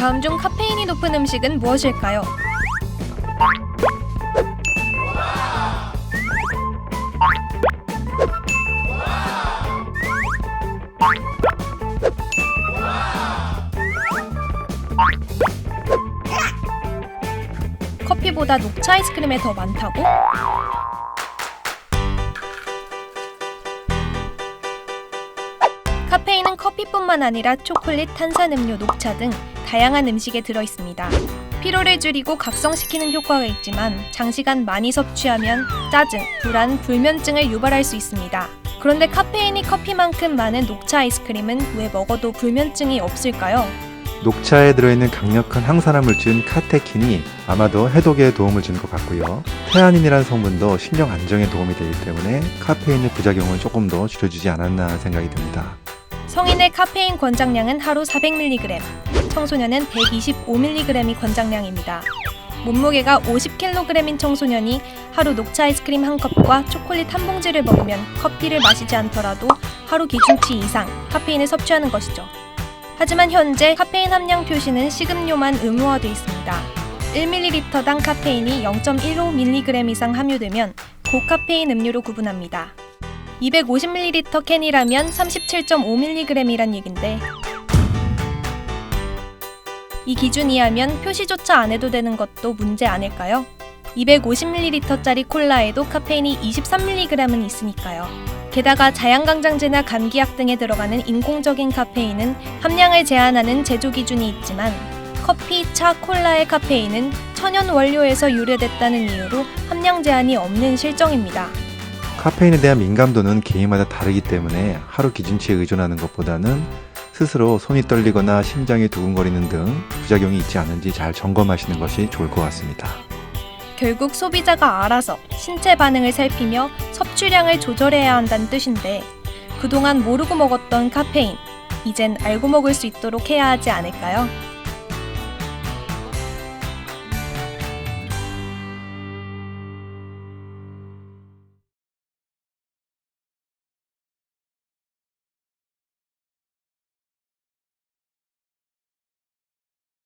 다음 중 카페인이 높은 음식은 무엇일까요? 커피보다 녹차 아이스크림에 더 많다고? 카페인은 커피뿐만 아니라 초콜릿, 탄산음료, 녹차 등 다양한 음식에 들어 있습니다. 피로를 줄이고 각성시키는 효과가 있지만 장시간 많이 섭취하면 짜증, 불안, 불면증을 유발할 수 있습니다. 그런데 카페인이 커피만큼 많은 녹차 아이스크림은 왜 먹어도 불면증이 없을까요? 녹차에 들어있는 강력한 항산화 물질 카테킨이 아마도 해독에 도움을 주는 것 같고요. 테아닌이라는 성분도 신경 안정에 도움이 되기 때문에 카페인의 부작용을 조금 더 줄여주지 않았나 생각이 듭니다. 성인의 카페인 권장량은 하루 400mg, 청소년은 125mg이 권장량입니다. 몸무게가 50kg인 청소년이 하루 녹차 아이스크림 한 컵과 초콜릿 한 봉지를 먹으면 커피를 마시지 않더라도 하루 기준치 이상 카페인을 섭취하는 것이죠. 하지만 현재 카페인 함량 표시는 식음료만 의무화되어 있습니다. 1ml당 카페인이 0.15mg 이상 함유되면 고카페인 음료로 구분합니다. 250ml 캔이라면 37.5mg이란 얘긴데 이 기준 이하면 표시조차 안 해도 되는 것도 문제 아닐까요? 250ml짜리 콜라에도 카페인이 23mg은 있으니까요. 게다가 자양강장제나 감기약 등에 들어가는 인공적인 카페인은 함량을 제한하는 제조 기준이 있지만 커피, 차, 콜라의 카페인은 천연 원료에서 유래됐다는 이유로 함량 제한이 없는 실정입니다. 카페인에 대한 민감도는 개인마다 다르기 때문에 하루 기준치에 의존하는 것보다는 스스로 손이 떨리거나 심장이 두근거리는 등 부작용이 있지 않은지 잘 점검하시는 것이 좋을 것 같습니다. 결국 소비자가 알아서 신체 반응을 살피며 섭취량을 조절해야 한다는 뜻인데 그동안 모르고 먹었던 카페인 이젠 알고 먹을 수 있도록 해야 하지 않을까요?